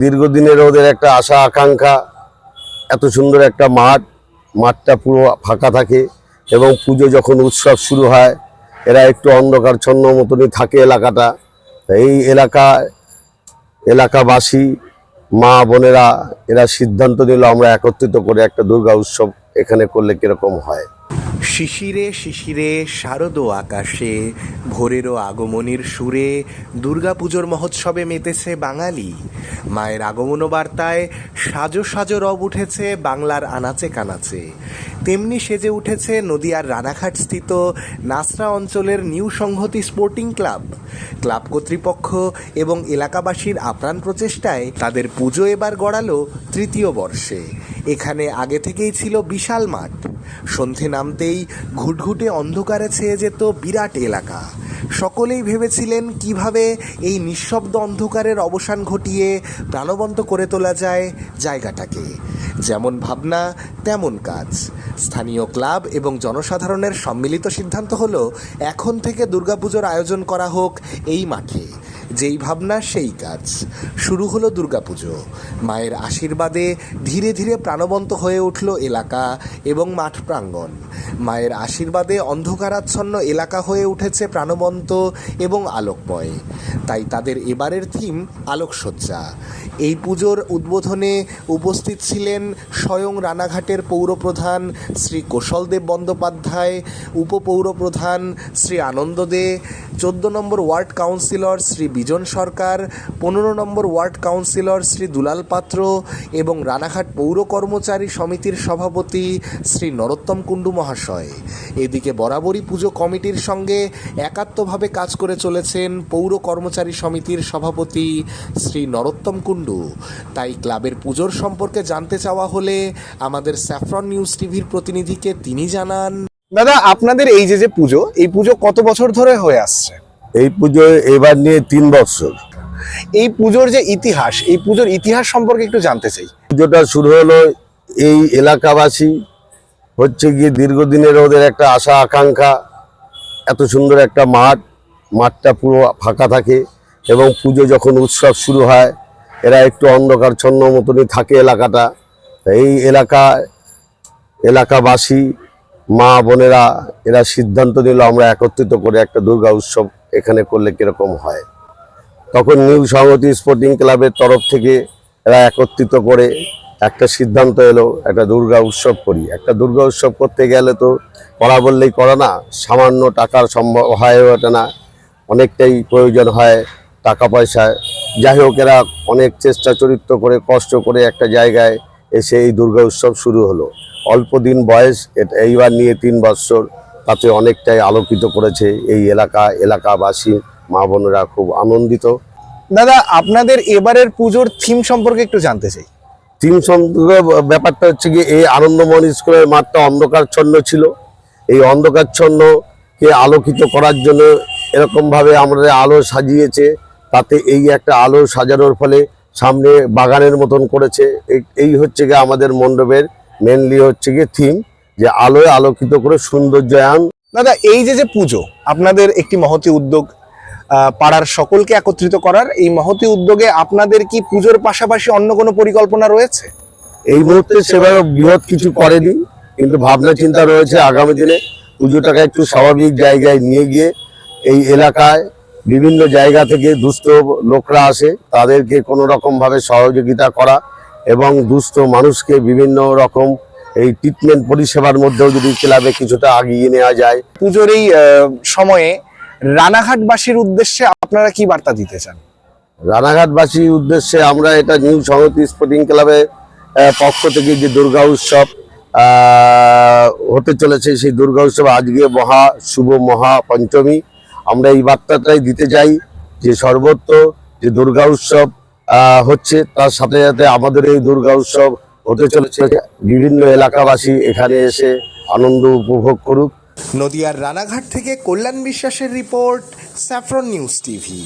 দীর্ঘদিনের ওদের একটা আশা, আকাঙ্ক্ষা, এত সুন্দর একটা মাঠ, মাঠটা পুরো ফাঁকা থাকে এবং পুজো যখন উৎসব শুরু হয়, এরা একটু অন্ধকারচ্ছন্ন মতনই থাকে এলাকাটা। এই এলাকায় এলাকাবাসী, মা বোনেরা এরা সিদ্ধান্ত নিল আমরা একত্রিত করে একটা দুর্গা উৎসব এখানে করলে কীরকম হয়। শিশিরে শিশিরে শারদ আকাশে, ভোরেরও আগমনীর সুরে দুর্গাপুজোর মহোৎসবে মেতেছে বাঙালি। মায়ের আগমন বার্তায় সাজো সাজো রব উঠেছে বাংলার আনাচে কানাচে। তেমনি সেজে উঠেছে নদিয়ার রানাঘাট স্থিত নাসরা অঞ্চলের নিউ সংহতি স্পোর্টিং ক্লাব। ক্লাব কর্তৃপক্ষ এবং এলাকাবাসীর আপ্রাণ প্রচেষ্টায় তাদের পুজো এবার গড়ালো তৃতীয় বর্ষে। এখানে আগে থেকেই ছিল বিশাল মাঠ। সন্ধে নামতেই ঘুটঘুটে অন্ধকারে ছেয়ে যেত বিরাট এলাকা। সকলেই ভেবেছিলেন কীভাবে এই নিঃশব্দ অন্ধকারের অবসান ঘটিয়ে প্রাণবন্ত করে তোলা যায় জায়গাটাকে। যেমন ভাবনা, তেমন কাজ। স্থানীয় ক্লাব এবং জনসাধারণের সম্মিলিত সিদ্ধান্ত হলো, এখন থেকে দুর্গাপুজোর আয়োজন করা হোক এই মাঠে। যেই ভাবনা সেই কাজ। শুরু হলো দুর্গাপুজো। মায়ের আশীর্বাদে ধীরে ধীরে প্রাণবন্ত হয়ে উঠল এলাকা এবং মাঠ প্রাঙ্গণ। মায়ের আশীর্বাদে অন্ধকারাচ্ছন্ন এলাকা হয়ে উঠেছে প্রাণবন্ত এবং আলোকময়। তাই তাদের এবারের থিম আলোকসজ্জা। এই পুজোর উদ্বোধনে উপস্থিত ছিলেন স্বয়ং রানাঘাটের পৌরপ্রধান শ্রী কোশলদেব বন্দ্যোপাধ্যায়, উপপৌরপ্রধান শ্রী আনন্দ দে চোদ্দ number ward councillor Shri Bijan Sarkar, পনেরো number ward councillor Shri Dulal Patra এবং রানাঘাট পৌর কর্মচারী সমিতির সভাপতি শ্রী নরোত্তম কুণ্ডু মহাশয়। এদিকে বরাবরই পুজো কমিটির সঙ্গে একাত্মভাবে কাজ করে চলেছেন পৌর কর্মচারী সমিতির সভাপতি শ্রী নরোত্তম কুণ্ডু। তাই ক্লাবের পুজোর সম্পর্কে জানতে চাওয়া হলে আমাদের স্যাফরন নিউজ টিভির প্রতিনিধিকে তিনি জানান। দাদা, আপনাদের এই যে যে পুজো, এই পুজো কত বছর ধরে হয়ে আসছে? এই পুজো এবার নিয়ে তিন বছর। এই পুজোর যে ইতিহাস এই পুজোর ইতিহাস সম্পর্কে একটু জানতে চাই। পুজোটা শুরু হলো এই এলাকাবাসী হচ্ছে গিয়ে দীর্ঘদিনের ওদের একটা আশা আকাঙ্ক্ষা এত সুন্দর একটা মাঠ মাঠটা পুরো ফাঁকা থাকে এবং পুজো যখন উৎসব শুরু হয় এরা একটু অন্ধকারচ্ছন্ন মতনই থাকে এলাকাটা। এই এলাকায় এলাকাবাসী মা বোনেরা এরা সিদ্ধান্ত নিল আমরা একত্রিত করে একটা দুর্গা উৎসব এখানে করলে কীরকম হয়। তখন নিউ সংহতি স্পোর্টিং ক্লাবের তরফ থেকে এরা একত্রিত করে একটা সিদ্ধান্ত এলো, একটা দুর্গা উৎসব করি। একটা দুর্গা উৎসব করতে গেলে তো করা বললেই করা না, সামান্য টাকার সম্ভব হয়ে ওঠে না, অনেকটাই প্রয়োজন হয় টাকা পয়সায় যাই হোক, এরা অনেক চেষ্টা চরিত্র করে, কষ্ট করে একটা জায়গায় এসে এই দুর্গা উৎসব শুরু হলো। অল্প দিন বয়স এইবার নিয়ে তিন বৎসর। তাতে অনেকটাই আলোকিত করেছে এই এলাকা এলাকাবাসী মা বোনেরা খুব আনন্দিত। দাদা আপনাদের এবারের পুজোর থিম সম্পর্কে একটু জানতে চাই। থিম সম্পর্কে ব্যাপারটা হচ্ছে কি এই আনন্দমোহন স্কুলের মাঠটা অন্ধকারচ্ছন্ন ছিল। এই অন্ধকারচ্ছন্নকে আলোকিত করার জন্য এরকমভাবে আমাদের আলো সাজিয়েছে। তাতে এই একটা আলো সাজানোর ফলে সামনে বাগানের মতন করেছে। এই- হচ্ছে গিয়ে আমাদের মণ্ডপের মেনলি হচ্ছে গিয়ে থিম যে আলোয় আলোকিত করে সৌন্দর্যায়ন। দাদা এই যে যে পুজো আপনাদের একটি মহতি উদ্যোগ পাড়ার সকলকে একত্রিত করার এই মহতি উদ্যোগে আপনাদের কি পুজোর পাশাপাশি অন্য কোনো পরিকল্পনা রয়েছে? এই মুহূর্তে সেভাবে বৃহৎ কিছু করেনি কিন্তু ভাবনা চিন্তা রয়েছে আগামী দিনে পুজোটাকে একটু স্বাভাবিক জায়গায় নিয়ে গিয়ে এই এলাকায় বিভিন্ন জায়গা থেকে দুস্থ লোকরা আসে তাদেরকে কোনো রকম ভাবে সহযোগিতা করা এবং দুস্থ মানুষকে বিভিন্ন রকম এই ট্রিটমেন্ট পরিষেবার মধ্যেও যদি ক্লাবে কিছুটা আগিয়ে নেওয়া যায়। পুজোর এই সময়ে রানাঘাটবাসীর উদ্দেশ্যে আপনারা কি বার্তা দিতে চান? রানাঘাটবাসীর উদ্দেশ্যে আমরা এটা নিউ সংহতি স্পোর্টিং ক্লাবে পক্ষ থেকে যে দুর্গা উৎসব হতে চলেছে সেই দুর্গা উৎসব আজকে মহা শুভ মহা পঞ্চমী আমরা এই বার্তাটাই দিতে চাই যে সর্বত্র যে দুর্গা উৎসব হচ্ছে, তার সাথে সাথে আমাদের এই দুর্গা উৎসব হতে চলেছে। বিভিন্ন এলাকাবাসী এখানে এসে আনন্দ উপভোগ করুক। নদিয়ার রানাঘাট থেকে কল্যাণ বিশ্বাসের রিপোর্ট, স্যাফরন নিউজ টিভি।